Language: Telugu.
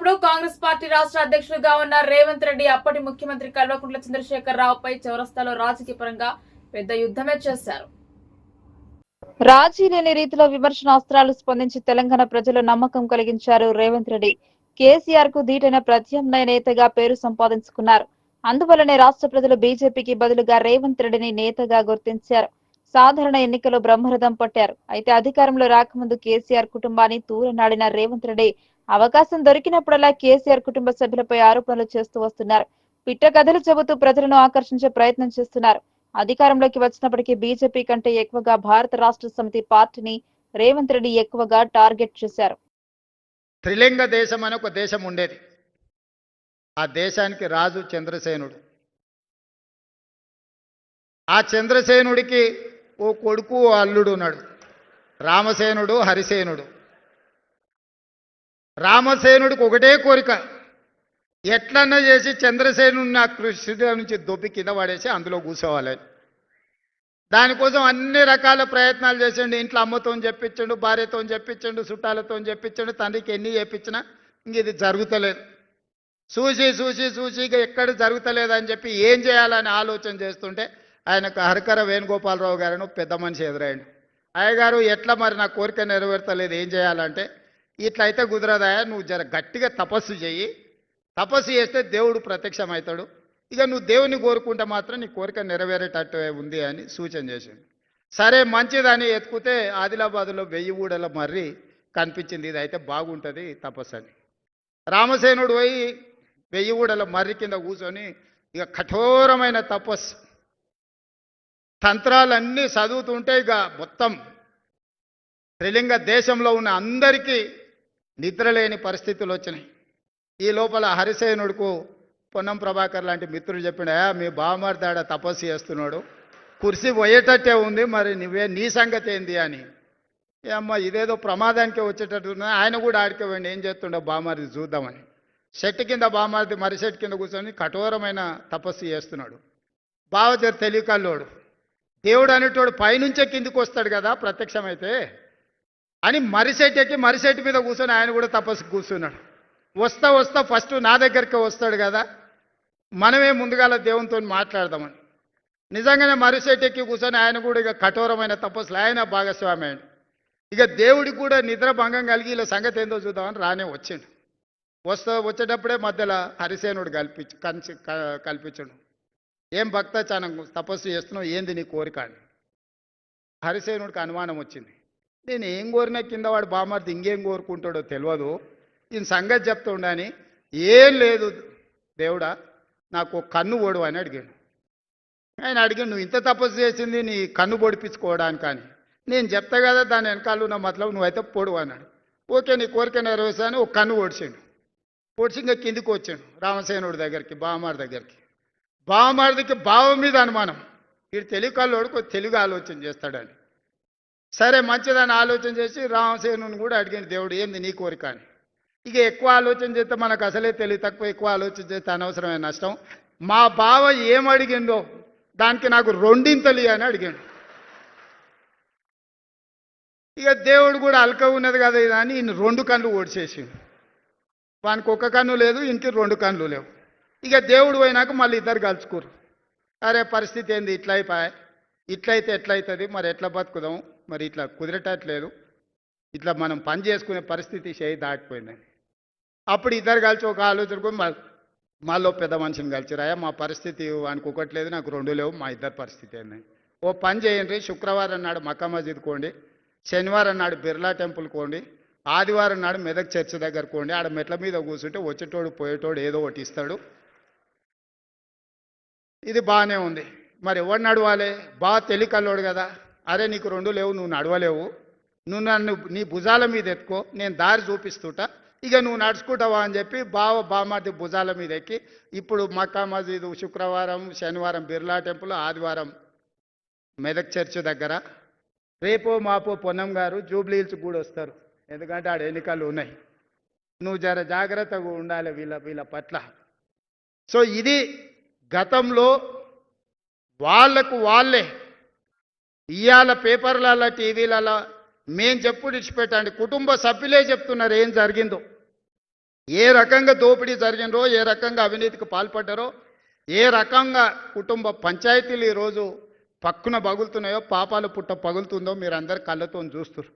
ఉన్నప్పుడు కాంగ్రెస్ పార్టీ రాష్ట్ర అధ్యక్షుడిగా ఉన్న రేవంత్ రెడ్డి అప్పటి ముఖ్యమంత్రి కల్వకుంట్ల చంద్రశేఖర్ రావుపై చౌరస్తాలో రాజకీయ పరంగా పెద్ద యుద్ధమే చేశారు. రాజీ లేని రీతిలో విమర్శనాస్త్రాలు స్పందించి తెలంగాణ ప్రజలు నమ్మకం కలిగించారు రేవంత్ రెడ్డి. కేసీఆర్కు ధీటైన ప్రత్యామ్నాయ నేతగా పేరు సంపాదించుకున్నారు. అందువల్లనే రాష్ట్ర ప్రజలు బీజేపీకి బదులుగా రేవంత్ రెడ్డిని నేతగా గుర్తించారు. సాధారణ ఎన్నికలో బ్రహ్మరథం పట్టారు. అయితే అధికారంలో రాకముందు కేసీఆర్ కుటుంబాన్ని తూరనాడిన రేవంత్ రెడ్డి అవకాశం దొరికినప్పుడల్లా కేసీఆర్ కుటుంబ సభ్యులపై ఆరోపణలు చేస్తూ వస్తున్నారు. పిట్ట కథలు చెబుతూ ప్రజలను ఆకర్షించే ప్రయత్నం చేస్తున్నారు. అధికారంలోకి వచ్చినప్పటికీ బీజేపీ కంటే ఎక్కువగా భారత రాష్ట్ర సమితి పార్టీని రేవంత్ రెడ్డి ఎక్కువగా టార్గెట్ చేశారు. త్రిలింగ దేశం అని ఒక దేశం ఉండేది. ఆ దేశానికి రాజు చంద్రసేనుడు. ఆ చంద్రసేనుడికి ఓ కొడుకు ఓ అల్లుడు ఉన్నాడు. రామసేనుడు హరిసేనుడు. రామసేనుడికి ఒకటే కోరిక. ఎట్లన్నా చేసి చంద్రసేనుడిని నా కృష్ణుడి నుంచి దొబ్బి కింద పడేసి అందులో కూర్చోవాలి. దానికోసం అన్ని రకాల ప్రయత్నాలు చేసిండు. ఇంట్లో అమ్మతో చెప్పించండు భార్యతో చెప్పించండు చుట్టాలతో చెప్పించండు తండ్రికి ఎన్ని చెప్పించినా ఇంక ఇది జరుగుతలేదు. చూసి చూసి చూసి ఇక ఎక్కడ జరుగుతలేదని అని చెప్పి ఏం చేయాలని ఆలోచన చేస్తుంటే ఆయనకు హరికర వేణుగోపాలరావు గారిని పెద్ద మనిషి ఎదురయ్యండు. అయ్యగారు ఎట్లా మరి నా కోరిక నెరవేర్తలేదు ఏం చేయాలంటే ఇట్లా అయితే కుదరదాయా నువ్వు జర గట్టిగా తపస్సు చెయ్యి. తపస్సు చేస్తే దేవుడు ప్రత్యక్షమవుతాడు. ఇక నువ్వు దేవుని కోరుకుంటే మాత్రం నీ కోరిక నెరవేరేటట్టు ఉంది అని సూచన చేసిండు. సరే మంచిదని ఎత్తుకుతే ఆదిలాబాద్లో వెయ్యి ఊడల మర్రి కనిపించింది. ఇది అయితే బాగుంటుంది తపస్సు అని. రామసేనుడు పోయి వెయ్యి ఊడల మర్రి కింద కూర్చొని ఇక కఠోరమైన తపస్సు. తంత్రాలన్నీ చదువుతుంటే ఇక మొత్తం త్రిలింగ దేశంలో ఉన్న అందరికీ నిద్రలేని పరిస్థితులు వచ్చినాయి. ఈ లోపల హరిసేనుడుకు పొన్నం ప్రభాకర్ లాంటి మిత్రుడు చెప్పిన మీ బామర్దాడ తపస్సు చేస్తున్నాడు. కుర్సీ పోయేటట్టే ఉంది మరి నువ్వే నీ సంగతి ఏంది అని. ఏ అమ్మ ఇదేదో ప్రమాదానికి వచ్చేటట్టు ఆయన కూడా ఆడికే ఏం చేస్తుండో బామారిది చూద్దామని. చెట్టు కింద బామారిది మరి చెట్టు కింద కూర్చొని కఠోరమైన తపస్సు చేస్తున్నాడు. బావ తెలియకల్లోడు. దేవుడు అనేటోడు పైనుంచే కిందికి వస్తాడు కదా ప్రత్యక్షమైతే. అని మరిసెట్ ఎక్కి మరిసెట్ మీద కూర్చొని ఆయన కూడా తపస్సు కూర్చున్నాడు. వస్తా వస్తా ఫస్ట్ నా దగ్గరికి వస్తాడు కదా. మనమే ముందుగాల దేవునితో మాట్లాడదామని. నిజంగానే మరిసెట్ ఎక్కి కూర్చొని ఆయన కూడా ఇక కఠోరమైన తపస్సులు. ఆయన భాగస్వామి ఆయన. ఇక దేవుడికి కూడా నిద్ర భంగం కలిగి ఇలా సంగతి ఏందో చూద్దామని రానే వచ్చిండు. వస్తా వచ్చేటప్పుడే మధ్యలో హరిసేనుడు కల్పించు కంచి క- కల్పించడు. ఏం భక్త చాలా తపస్సు చేస్తున్నావు? ఏంది నీ కోరిక అని. హరిసేనుడికి అనుమానం వచ్చింది. నేను ఏం కోరినా కింద వాడు బామర్ది ఇంకేం కోరుకుంటాడో తెలియదు ఈయన సంగతి చెప్తుండని ఏం లేదు దేవుడా నాకు ఒక కన్ను ఓడు అని అడిగాడు. ఆయన అడిగాడు నువ్వు ఇంత తపస్సు చేసింది నీ కన్ను పొడిపించుకోవడానికి అని. నేను చెప్తా కదా దాని వెనకాల ఉన్న మతలబు నువ్వైతే పొడువు అన్నాడు. ఓకే నీ కోరిక నెరవేర్చాను ఒక కన్ను ఓడిచాడు పొడిచి ఇంకా కిందికి వచ్చాడు రామసేనుడి దగ్గరికి బావమారి దగ్గరికి. బావమారిదికి బావ మీద అనుమానం. వీడు తెలుగు కాళ్ళు కొద్ది తెలుగు ఆలోచన చేస్తాడని. సరే మంచిదని ఆలోచన చేసి రామసేనుని కూడా అడిగింది దేవుడు ఏంది నీ కోరిక అని? ఇక ఎక్కువ ఆలోచన చేస్తే మనకు అసలే తెలివి తక్కువ ఎక్కువ ఆలోచన చేస్తే అనవసరమైన నష్టం. మా బావ ఏం అడిగిందో దానికి నాకు రెండింతలి అని అడిగాడు. ఇక దేవుడు కూడా అల్క ఉన్నది కదా ఇది అని ఈయన రెండు కళ్ళు ఓడిచేసి వానికి ఒక్క కన్ను లేదు ఇంటికి రెండు కన్నులు లేవు. ఇక దేవుడు పోయినాక మళ్ళీ ఇద్దరు కలుసుకోరు అరే పరిస్థితి ఏంది? ఇట్లయిపోయా ఇట్లయితే ఎట్లయితుంది? మరి ఎట్లా బతుకుదాం? మరి ఇట్లా కుదరటట్లేదు. ఇట్లా మనం పని చేసుకునే పరిస్థితి చేయి దాటిపోయిందని అప్పుడు ఇద్దరు కలిసి ఒక ఆలోచనకు మాలో పెద్ద మనిషిని కలిసి రాయా మా పరిస్థితి వానికి ఒకటి లేదు నాకు రెండు లేవు మా ఇద్దరి పరిస్థితి ఏందని ఓ పని చేయండి శుక్రవారం నాడు మక్కా మస్జిద్ కోండి శనివారం నాడు బిర్లా టెంపుల్ కోండి ఆదివారం నాడు మెదక్ చర్చ్ దగ్గర కోండి ఆడ మెట్ల మీద కూర్చుంటే వచ్చేటోడు పోయేటోడు ఏదో ఒకటి ఇస్తాడు. ఇది బాగానే ఉంది. మరి ఎవడు నడవాలి? బాగా తెలికల్లోడు కదా. అరే నీకు రెండు లేవు నువ్వు నడవలేవు. నువ్వు నన్ను నీ భుజాల మీద ఎత్తుకో నేను దారి చూపిస్తుంటా. ఇక నువ్వు నడుచుకుంటావా అని చెప్పి బావ బామాటి భుజాల మీద ఎక్కి ఇప్పుడు మక్కా మసీదు శుక్రవారం శనివారం బిర్లా టెంపుల్ ఆదివారం మెదక్ చర్చ్ దగ్గర. రేపో మాపో పొన్నం గారు జూబ్లీ హిల్స్ కూడా వస్తారు. ఎందుకంటే ఆడ ఎన్నికలు ఉన్నాయి. నువ్వు జర జాగ్రత్తగా ఉండాలి వీళ్ళ వీళ్ళ పట్ల. సో ఇది గతంలో వాళ్ళకు వాళ్ళే ఇవాళ పేపర్లలో టీవీలలో మేం చెప్పుడు ఇచ్చిపెట్టండి. కుటుంబ సభ్యులే చెప్తున్నారు ఏం జరిగిందో. ఏ రకంగా దోపిడీ జరిగినరో ఏ రకంగా అవినీతికి పాల్పడ్డారో ఏ రకంగా కుటుంబ పంచాయతీలు ఈరోజు పక్కున పగులుతున్నాయో పాపాలు పుట్ట పగులుతుందో మీరు అందరు కళ్ళతో చూస్తున్నారు